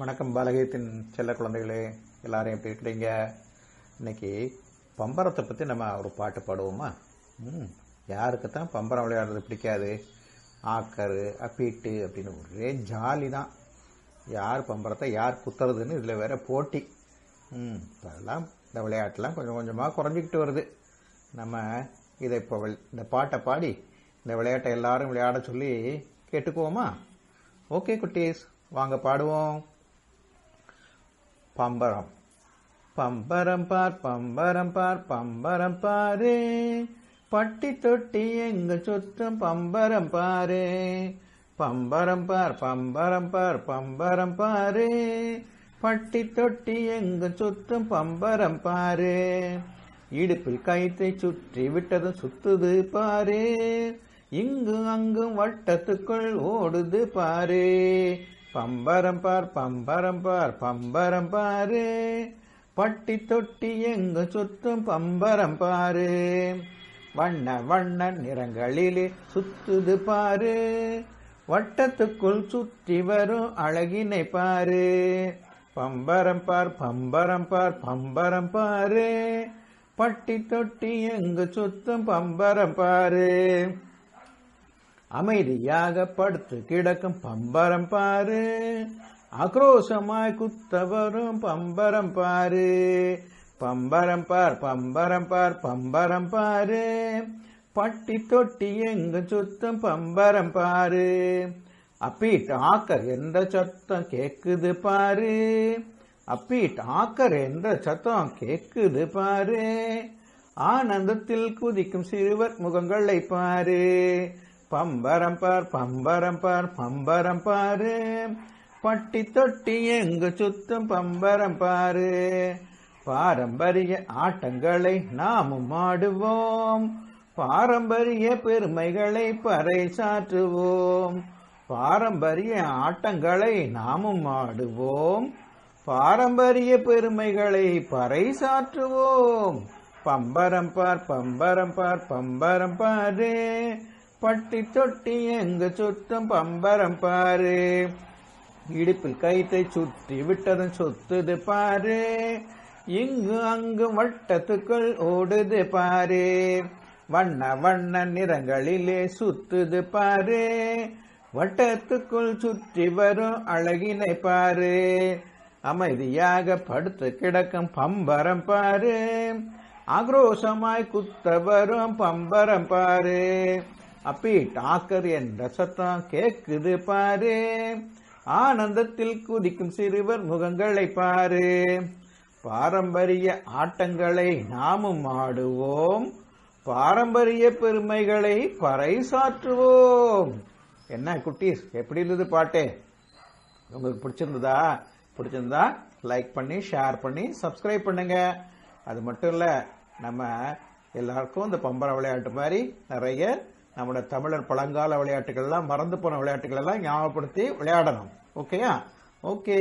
வணக்கம் பாலகத்தின் செல்ல குழந்தைகளே எல்லாரும் எப்படி இருக்கிறீங்க? இன்னைக்கு பம்பரத்தை பற்றி நம்ம ஒரு பாட்டு பாடுவோமா? ம் யாருக்கு தான் பம்பரம் விளையாடுறது பிடிக்காது? ஆக்கரு அப்பீட்டு அப்படின்னு ஒரே ஜாலி தான் யார் பம்பரத்தை யார் குத்துறதுன்னு இதில் வேற போட்டி. ம் அதெல்லாம் இந்த விளையாட்டெலாம் கொஞ்சம் கொஞ்சமாக குறைஞ்சிக்கிட்டு வருது. நம்ம இதை இப்போ இந்த பாட்டை பாடி இந்த விளையாட்டை எல்லாரும் விளையாட சொல்லி கேட்டுக்குவோமா? ஓகே குட்டீஸ் வாங்க பாடுவோம். பம்பரம். பம்பரம் பார் பம்பரம் பார் பம்பரம் பாரு. பட்டி தொட்டி எங்க சுத்தம் பம்பரம் பாரு. பம்பரம் பார் பம்பரம் பார் பம்பரம் பாரு. பட்டி தொட்டி எங்க சுத்தம் பம்பரம் பாரு. இடுப்பில் கயிற்றை சுற்றி விட்டதும் சுத்துது பாரு. இங்கு அங்கும் வட்டத்துக்குள் ஓடுது பாரு. பம்பரம் பார் பம்பரம் பார் பம்பரம் பாரு. பட்டி தொட்டி எங்கு சுத்தும் பம்பரம் பாரு. வண்ண வண்ண நிறங்களிலே சுத்துது பாரு. வட்டத்துக்குள் சுற்றி வரும் அழகினை பாரு. பம்பரம் பார் பம்பரம் பார் பம்பரம் பாரு. பட்டி தொட்டி எங்கு சுத்தும் பம்பரம் பாரு. அமைதியாக படுத்து கிடக்கும் பம்பரம் பாரு. ஆக்ரோஷமாய் குத்த வரும் பம்பரம் பாரு. பம்பரம் பார் பம்பரம் பார் பம்பரம் பாரு. பட்டி தொட்டி எங்கு சுத்தம் பம்பரம் பாரு. அப்பீட் ஆக்கர் எந்த சத்தம் கேக்குது பாரு. அப்பீட் ஆக்கர் எந்த சத்தம் கேக்குது பாரு. ஆனந்தத்தில் குதிக்கும் சிறுவர் முகங்களை பாரு. பம்பரம் பார் பம்பரம் பார் பம்பரம் பாரு. பட்டி தொட்டி எங்கு சுத்தும் பம்பரம் பாரு. பாரம்பரிய ஆட்டங்களை நாமும் ஆடுவோம். பாரம்பரிய பெருமைகளை பறைசாற்றுவோம் பாரம்பரிய ஆட்டங்களை நாமும் ஆடுவோம். பாரம்பரிய பெருமைகளை பறைசாற்றுவோம் பம்பரம் பார் பம்பரம் பார் பம்பரம் பாரு. பட்டி தொட்டி எங்கு சுத்தம் பம்பரம் பாரு. இடுப்பில் கைத்தை சுற்றி விட்டதும் சொத்துது பாரு. இங்கு அங்கு வட்டத்துக்குள் ஓடுது பாரு. வண்ண வண்ண நிறங்களிலே சுத்துது பாரு. வட்டத்துக்குள் சுற்றி வரும் அழகினை பாரு. அமைதியாக படுத்து கிடக்கும் பம்பரம் பாரு. ஆக்ரோஷமாய் குத்த வரும் பம்பரம் பாரு. அப்பி டாக்கர் என்ற சத்தம் கேக்குது பாரு. ஆனந்தத்தில் குதிக்கும் சிறுவர் முகங்களை பாரு. பாரம்பரிய ஆட்டங்களை நாமும் ஆடுவோம். பாரம்பரிய பெருமைகளை பறைசாற்றுவோம். என்ன குட்டீஸ் எப்படி இருந்தது பாட்டு? உங்களுக்கு பிடிச்சிருந்ததா? பிடிச்சிருந்தா லைக் பண்ணி ஷேர் பண்ணி சப்ஸ்கிரைப் பண்ணுங்க. அது மட்டும் இல்லை நம்ம எல்லாருக்கும் இந்த பம்பர விளையாட்டு மாதிரி நிறைய நம்மளோட தமிழர் பழங்கால விளையாட்டுகள்லாம் மறந்து போன விளையாட்டுகள் எல்லாம் ஞாபகப்படுத்தி விளையாடணும். ஓகேயா ஓகே